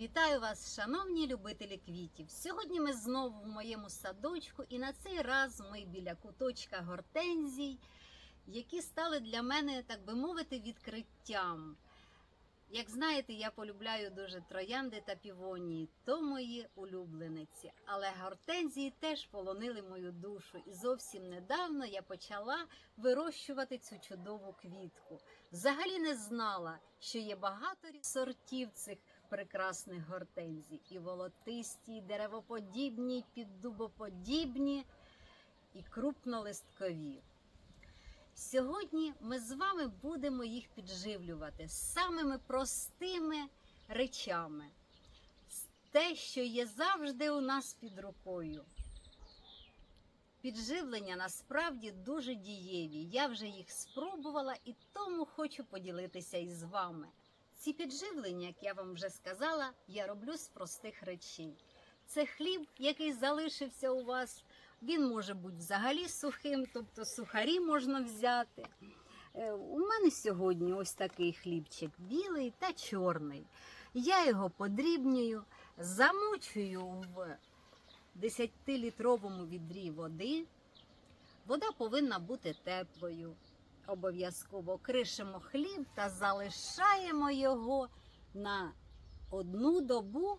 Вітаю вас, шановні любителі квітів. Сьогодні ми знову в моєму садочку, і на цей раз ми біля куточка гортензій, які стали для мене, так би мовити, відкриттям. Як знаєте, я полюбляю дуже троянди та півонії, то мої улюблениці. Але гортензії теж полонили мою душу. І зовсім недавно я почала вирощувати цю чудову квітку. Взагалі не знала, що є багато сортів цих прекрасних гортензій. І волотисті, і деревоподібні, і піддубоподібні, і крупнолисткові. Сьогодні ми з вами будемо їх підживлювати самими простими речами. Те, що є завжди у нас під рукою. Підживлення насправді дуже дієві. Я вже їх спробувала і тому хочу поділитися із вами. Ці підживлення, як я вам вже сказала, я роблю з простих речей. Це хліб, який залишився у вас. Він може бути взагалі сухим, тобто сухарі можна взяти. Е, У мене сьогодні ось такий хлібчик білий та чорний. Я його подрібнюю, замочую в 10-літровому відрі води. Вода повинна бути теплою. Обов'язково кришимо хліб та залишаємо його на одну добу,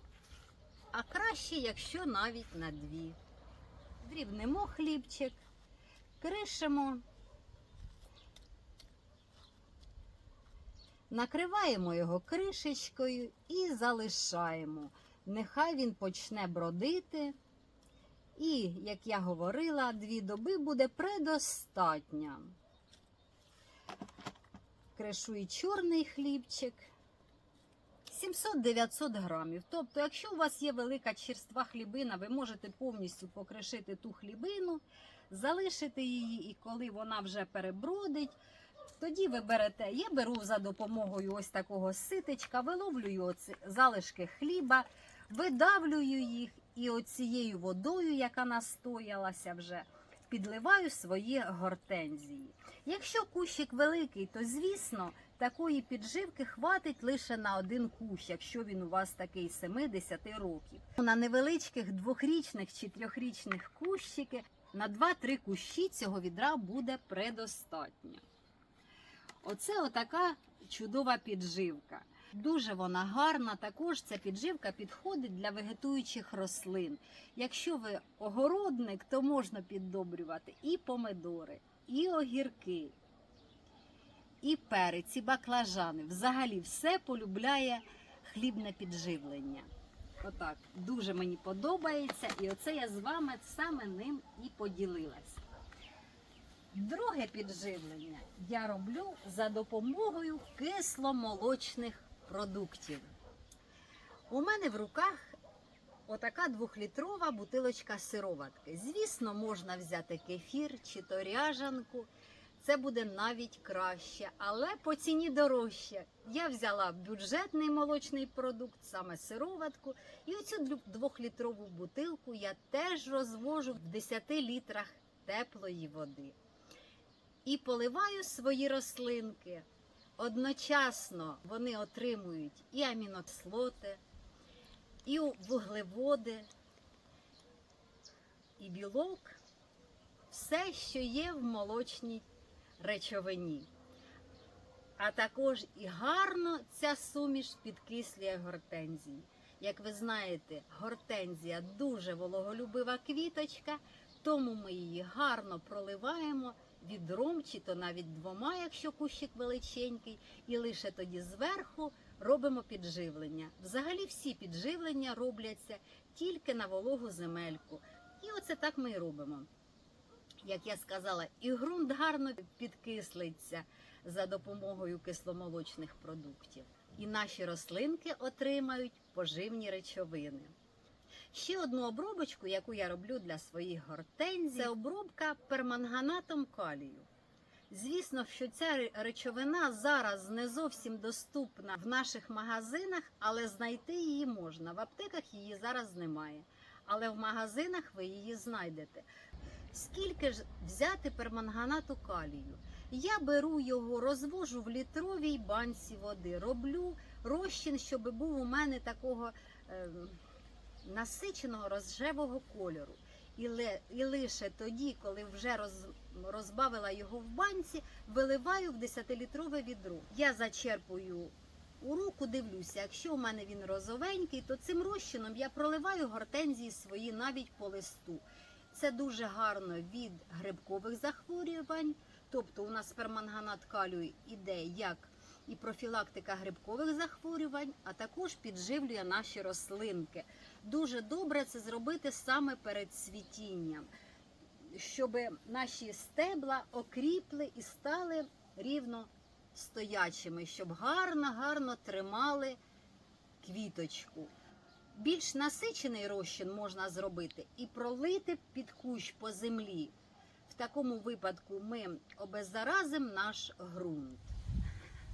а краще, якщо навіть на дві. Дрібнемо хлібчик, кришимо, накриваємо його кришечкою і залишаємо. Нехай він почне бродити. І, як я говорила, дві доби буде предостатньо. Кришу і чорний хлібчик. 700-900 грамів. Тобто, якщо у вас є велика черства хлібина, ви можете повністю покришити ту хлібину, залишити її, і коли вона вже перебродить, тоді ви берете. Я беру за допомогою ось такого ситечка, виловлюю оці залишки хліба, видавлюю їх і оцією водою, яка настоялася вже, підливаю свої гортензії. Якщо кущик великий, то звісно. Такої підживки хватить лише на один кущ, якщо він у вас такий 7-10 років. На невеличких двохрічних чи трьохрічних кущики на 2-3 кущі цього відра буде предостатньо. Оце отака чудова підживка. Дуже вона гарна. Також ця підживка підходить для вегетуючих рослин. Якщо ви огородник, то можна піддобрювати і помидори, і огірки, і перець, і баклажани. Взагалі все полюбляє хлібне підживлення. Отак, дуже мені подобається, і оце я з вами саме ним і поділилась. Друге підживлення я роблю за допомогою кисломолочних продуктів. У мене в руках отака двохлітрова бутилочка сироватки. Звісно, можна взяти кефір чи то ряжанку. Це буде навіть краще, але по ціні дорожче. Я взяла бюджетний молочний продукт, саме сироватку, і оцю двохлітрову бутилку я теж розвожу в 10 літрах теплої води. І поливаю свої рослинки. Одночасно вони отримують і амінокислоти, і вуглеводи, і білок, все, що є в молочній речовині. А також і гарно ця суміш підкислює гортензії. Як ви знаєте, гортензія дуже вологолюбива квіточка, тому ми її гарно проливаємо відром чи то навіть двома, якщо кущик величенький, і лише тоді зверху робимо підживлення. Взагалі всі підживлення робляться тільки на вологу земельку. І оце так ми і робимо. Як я сказала, і ґрунт гарно підкислиться за допомогою кисломолочних продуктів. І наші рослинки отримають поживні речовини. Ще одну обробочку, яку я роблю для своїх гортензій, це обробка перманганатом калію. Звісно, що ця речовина зараз не зовсім доступна в наших магазинах, але знайти її можна. В аптеках її зараз немає. Але в магазинах ви її знайдете. Скільки ж взяти перманганату калію? Я беру його, розвожу в літровій банці води, роблю розчин, щоб був у мене такого ем, насиченого розжевого кольору. І, і лише тоді, коли вже роз, розбавила його в банці, виливаю в 10-літрове відро. Я зачерпую у руку, дивлюся, якщо у мене він розовенький, то цим розчином я проливаю гортензії свої навіть по листу. Це дуже гарно від грибкових захворювань, тобто у нас перманганат калію іде як і профілактика грибкових захворювань, а також підживлює наші рослинки. Дуже добре це зробити саме перед цвітінням, щоб наші стебла окріпли і стали рівно стоячими, щоб гарно-гарно тримали квіточку. Більш насичений розчин можна зробити і пролити під кущ по землі. В такому випадку ми обеззаразимо наш ґрунт.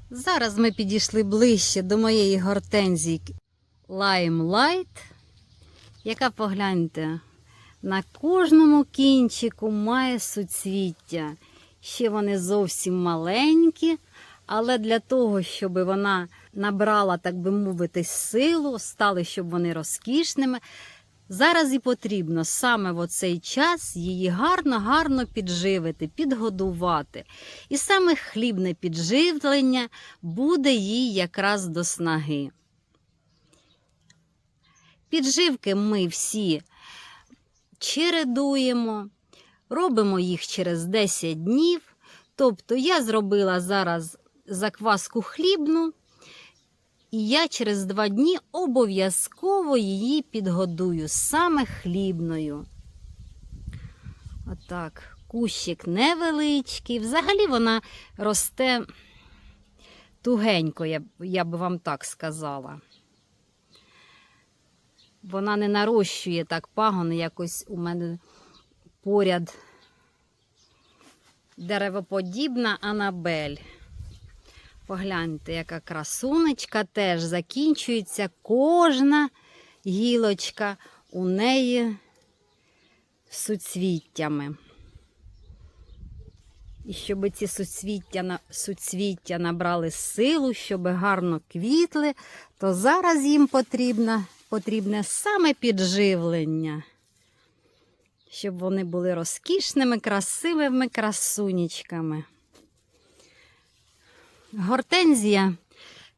Зараз ми підійшли ближче до моєї гортензії Lime Light, яка погляньте, на кожному кінчику має суцвіття. Ще вони зовсім маленькі, але для того, щоб вона набрала, так би мовити, силу, стали, щоб вони розкішними. Зараз і потрібно саме в оцей час її гарно-гарно підживити, підгодувати. І саме хлібне підживлення буде їй якраз до снаги. Підживки ми всі чередуємо, робимо їх через 10 днів. Тобто я зробила зараз закваску хлібну, і я через 2 дні обов'язково її підгодую саме хлібною. Отак, кущик невеличкий. Взагалі вона росте тугенько, я, я би вам так сказала. Вона не нарощує так пагони, якось у мене поряд деревоподібна Анабель. Погляньте, яка красунечка теж закінчується кожна гілочка у неї суцвіттями. І щоб ці суцвіття, суцвіття набрали силу, щоб гарно квітли, то зараз їм потрібно, потрібне саме підживлення, щоб вони були розкішними, красивими красунечками. Гортензія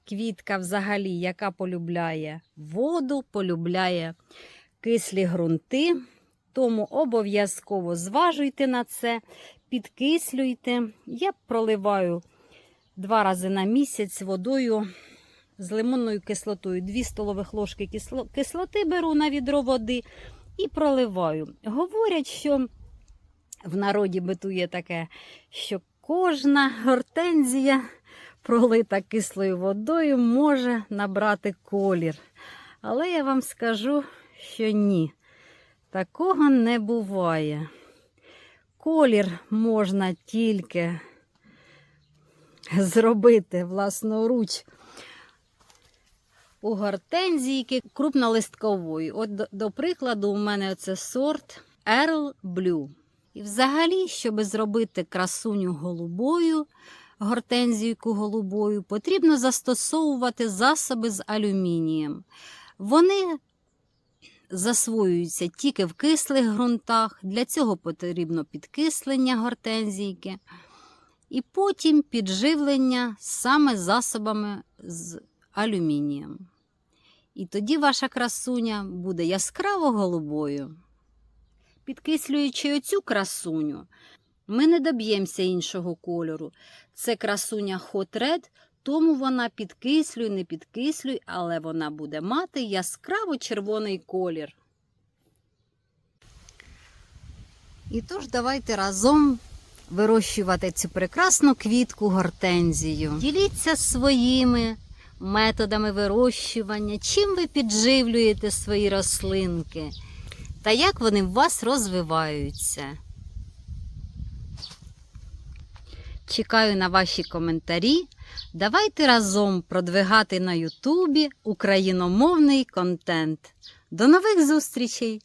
квітка взагалі, яка полюбляє воду, полюбляє кислі ґрунти. Тому обов'язково зважуйте на це, підкислюйте. Я проливаю два рази на місяць водою з лимонною кислотою. Дві столових ложки кислоти беру на відро води і проливаю. Говорять, що в народі битує таке, що кожна гортензія пролита кислою водою може набрати колір. Але я вам скажу, що ні, такого не буває. Колір можна тільки зробити власноруч у гортензійки крупнолисткової. От, до, прикладу, у мене це сорт Earl Blue. І взагалі, щоб зробити красуню голубою, гортензійку голубою, потрібно застосовувати засоби з алюмінієм. Вони засвоюються тільки в кислих ґрунтах. Для цього потрібно підкислення гортензійки. І потім підживлення саме засобами з алюмінієм. І тоді ваша красуня буде яскраво голубою. Підкислюючи оцю красуню, ми не доб'ємося іншого кольору. Це красуня Hot Red, тому вона підкислюй, не підкислюй, але вона буде мати яскраво червоний колір. І тож давайте разом вирощувати цю прекрасну квітку гортензію. Діліться своїми методами вирощування, чим ви підживлюєте свої рослинки та як вони в вас розвиваються. Чекаю на ваші коментарі. Давайте разом продвигати на Ютубі україномовний контент. До нових зустрічей!